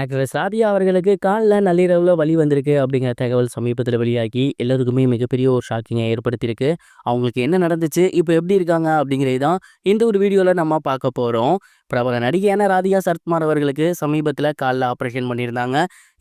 Actress Radhika அவர்களுக்கு காலில் நள்ளிரவில் வலி வந்திருக்கு அப்படிங்கிற தகவல் சமீபத்தில் வெளியாகி எல்லாருக்குமே மிகப்பெரிய ஒரு ஷாக்கிங்கை ஏற்படுத்தியிருக்கு. அவங்களுக்கு என்ன நடந்துச்சு? இப்போ எப்படி இருக்காங்க? அப்படிங்கிறது தான் இந்த ஒரு வீடியோவில் நம்ம பார்க்க போகிறோம் பிரபல நடிகையான ராதிகா சரத்குமார் அவர்களுக்கு சமீபத்தில் காலில் ஆப்ரேஷன் பண்ணியிருந்தாங்க.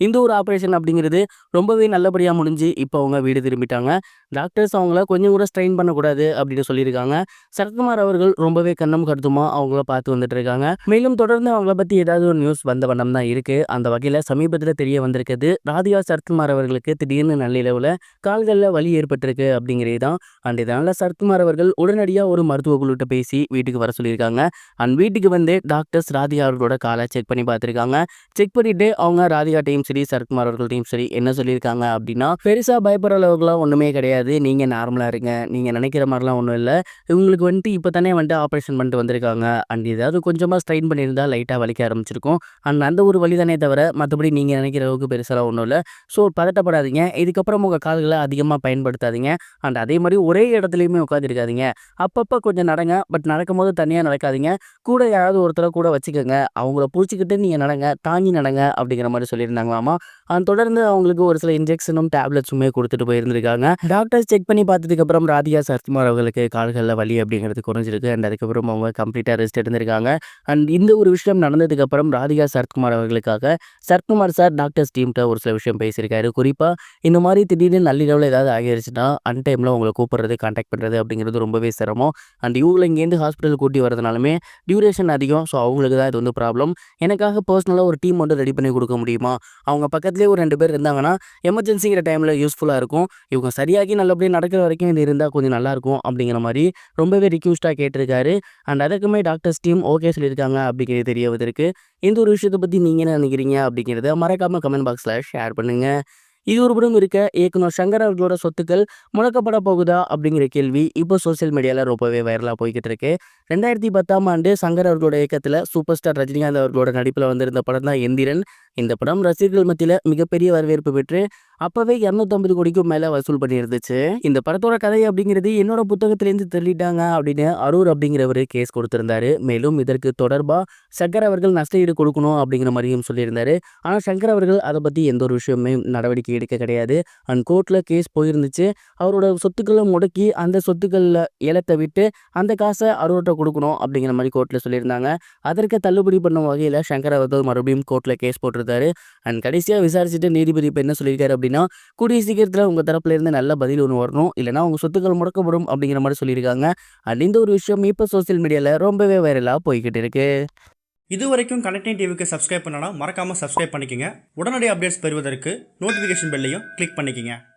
இந்த ஒரு ஆப்ரேஷன் அப்படிங்கிறது ரொம்பவே நல்லபடியாக முடிஞ்சு, இப்போ அவங்க வீடு திரும்பிட்டாங்க. டாக்டர்ஸ் அவங்கள கொஞ்சம் கூட ஸ்ட்ரெயின் பண்ணக்கூடாது அப்படின்னு சொல்லியிருக்காங்க. சரத்குமார் அவர்கள் ரொம்பவே கண்ணம் கருத்துமா அவங்கள பார்த்து வந்துட்டு இருக்காங்க. மேலும் தொடர்ந்து அவங்கள பற்றி ஏதாவது ஒரு நியூஸ் வந்த வண்ணம் தான் இருக்குது அந்த வகையில் சமீபத்தில் தெரிய வந்திருக்குது. ராதிகா சரத்குமார் அவர்களுக்கு திடீர்னு நள்ளிரவில் கால்களில் வலி ஏற்பட்டிருக்கு அப்படிங்கிறது தான். அண்ட் இதனால் சரத்குமார் அவர்கள் உடனடியாக ஒரு மருத்துவ குழுட்ட பேசி வீட்டுக்கு வர சொல்லியிருக்காங்க. அண்ட் வீட்டுக்கு வந்து டாக்டர்ஸ் ராதிகா அவர்களோட காலை செக் பண்ணி பார்த்துருக்காங்க. செக் பண்ணிட்டு அவங்க ராதிகாட்டயும் சரி, சரத்குமார் அவர்கள்ட்டயும் சரி என்ன சொல்லியிருக்காங்க அப்படின்னா, பெருசாக பயப்படுற அளவுக்குலாம் ஒன்றுமே கிடையாது. நீங்கள் நார்மலாக இருங்க. நீங்கள் நினைக்கிற மாதிரிலாம் ஒன்றும் இல்லை இவங்களுக்கு வந்துட்டு இப்போ தானே வந்துட்டு ஆப்ரேஷன் பண்ணிட்டு வந்திருக்காங்க. அண்ட் ஏதாவது கொஞ்சமா ஸ்ட்ரெயின் பண்ணியிருந்தால் லைட்டாக வலிக்க ஆரம்பிச்சிருக்கும். அண்ட் அந்த ஒரு வழி தானே தவிர, மற்றபடி நீங்கள் நினைக்கிற அளவுக்கு பெருசாலாம் ஒன்றும் இல்லை ஸோ பதட்டப்படாதீங்க. இதுக்கப்புறம் உங்கள் கால்களை அதிகமாக பயன்படுத்தாதீங்க. அண்ட் அதே மாதிரி ஒரே இடத்துலையுமே உட்காந்துருக்காதீங்க. அப்பப்போ கொஞ்சம் நடங்க. பட் நடக்கும்போது தனியாக நடக்காதீங்க. கூட யாராவது ஒருத்தர கூட வச்சுக்கோங்க அவங்கள பிடிச்சிக்கிட்டு நீங்கள் நடங்க. தாங்கி நடங்க அப்படிங்கிற மாதிரி சொல்லியிருந்தாங்களாமா. அண்ட் தொடர்ந்து அவங்களுக்கு ஒரு சில இன்ஜெக்ஷனும், டேப்லெட்ஸுமே கொடுத்துட்டு போயிருந்திருக்காங்க. டாக்டர்ஸ் செக் பண்ணி பார்த்ததுக்கப்புறம் ராதிகா சரத்குமார் அவர்களுக்கு கால்களில் வலி அப்படிங்கிறது குறைஞ்சிருக்கு. அண்ட் அதுக்கப்புறம் அவங்க கம்ப்ளீட்டாக ரெஸ்ட் எடுத்திருக்காங்க. அண்ட் இந்த ஒரு விஷயம் நடந்ததுக்கப்புறம் ராதிகா சரத்குமார் அவர்களுக்காக சரத்குமார் சார் டாக்டர்ஸ் டீம்கிட்ட ஒரு சில விஷயம் பேசியிருக்காரு. குறிப்பாக இந்த மாதிரி திடீர்னு நள்ளிரவில் ஏதாவது ஆகிருச்சுன்னா, அன் டைமில் உங்களை கூப்பிட்றது காண்டாக்ட் பண்ணுறது அப்படிங்கிறது ரொம்பவே சிரமம். அண்ட் இவங்கள இங்கேருந்து ஹாஸ்பிட்டல் கூட்டி வரதுனாலுமே டியூரேஷன் அதிகம். ஸோ அவங்களுக்கு தான் இது வந்து ப்ராப்ளம். எனக்காக பர்சனலாக ஒரு டீம் மட்டும் ரெடி பண்ணி கொடுக்க முடியுமா? அவங்க பக்கத்துலேயே ஒரு ரெண்டு பேர் இருந்தாங்கன்னா, எமர்ஜென்சிங்கிற டைமில் யூஸ்ஃபுல்லாக இருக்கும். இவங்க சரியாகி நல்லபடியாக நடக்கிற வரைக்கும் இது இருந்தால் கொஞ்சம் நல்லாயிருக்கும் அப்படிங்கிற மாதிரி ரொம்பவே ரிக்யூஸ்டாக கேட்டிருக்காரு. அண்ட் அதுக்குமே டாக்டர்ஸ் டீம் ஓகே சொல்லியிருக்காங்க அப்படிங்கிறது தெரிய வந்திருக்கு. இந்த ஒரு விஷயத்த பற்றி நீங்கள் என்ன நினைக்கிறீங்க? அப்படிங்கிறத மறக்காம கமெண்ட் பாக்ஸில் ஷேர் பண்ணுங்க. இது ஒரு புறம் இருக்க, இயக்குனர் சங்கர் அவர்களோட சொத்துக்கள் முடக்கப்பட போகுதா? அப்படிங்கிற கேள்வி இப்போ சோசியல் மீடியாவில் ரொம்பவே வைரலாக போய்கிட்டு இருக்கு. 2010ஆம் ஆண்டு சங்கர் அவர்களோட இயக்கத்தில் சூப்பர் ஸ்டார் ரஜினிகாந்த் அவர்களோட நடிப்பில் வந்திருந்த படம் தான் எந்திரன். இந்த படம் ரசிகர்கள் மத்தியில் மிகப்பெரிய வரவேற்பு பெற்று, அப்பவே 250 கோடிக்கும் மேலே வசூல் பண்ணியிருந்துச்சு. இந்த படத்தோட கதை அப்படிங்கிறது என்னோட புத்தகத்திலேருந்து திருடிட்டாங்க அப்படின்னு அரூர் அப்படிங்கிறவர் கேஸ் கொடுத்திருந்தாரு. மேலும் இதற்கு தொடர்பாக சங்கர் அவர்கள் நஷ்டஈடு கொடுக்கணும் அப்படிங்கிற மாதிரியும் சொல்லியிருந்தாரு. ஆனால் சங்கர் அவர்கள் அதை பற்றி எந்த ஒரு விஷயமுமே நடவடிக்கை எடுக்க கிடையாது. அண்ட் கோர்ட்டில் கேஸ் போயிருந்துச்சு. அவரோட சொத்துக்களை முடக்கி, அந்த சொத்துக்களில் இலத்தை விட்டு, அந்த காசை அரூர்கிட்ட கொடுக்கணும் அப்படிங்கிற மாதிரி கோர்ட்டில் சொல்லியிருந்தாங்க. அதற்கு தள்ளுபடி பண்ணும் வகையில் சங்கர் அவர்கள் மறுபடியும் கோர்ட்டில் கேஸ் போட்டிருந்தாரு. அண்ட் கடைசியாக விசாரிச்சுட்டு நீதிபதி இப்போ என்ன சொல்லியிருக்காரு அப்படின்னா, கூடிய சீக்கிரத்தில் உங்கள் தரப்புல இருந்து நல்ல பதில் ஒன்று வரணும். இல்லைனா உங்கள் சொத்துக்கள் முடக்கப்படும் அப்படிங்கிற மாதிரி சொல்லியிருக்காங்க. அண்ட் இந்த ஒரு விஷயம் இப்போ சோசியல் மீடியாவில் ரொம்பவே வைரலாக போய்கிட்டு இருக்கு. இதுவரைக்கும் கனெக்டிங் டிவிக்கு சப்ஸ்கிரைப் பண்ணனா மறக்காமல் சப்ஸ்கிரைப் பண்ணிக்கங்க. உடனடி அப்டேட்ஸ் பெறுவதற்கு நோட்டிஃபிகேஷன் பெல்லையும் கிளிக் பண்ணிக்கோங்க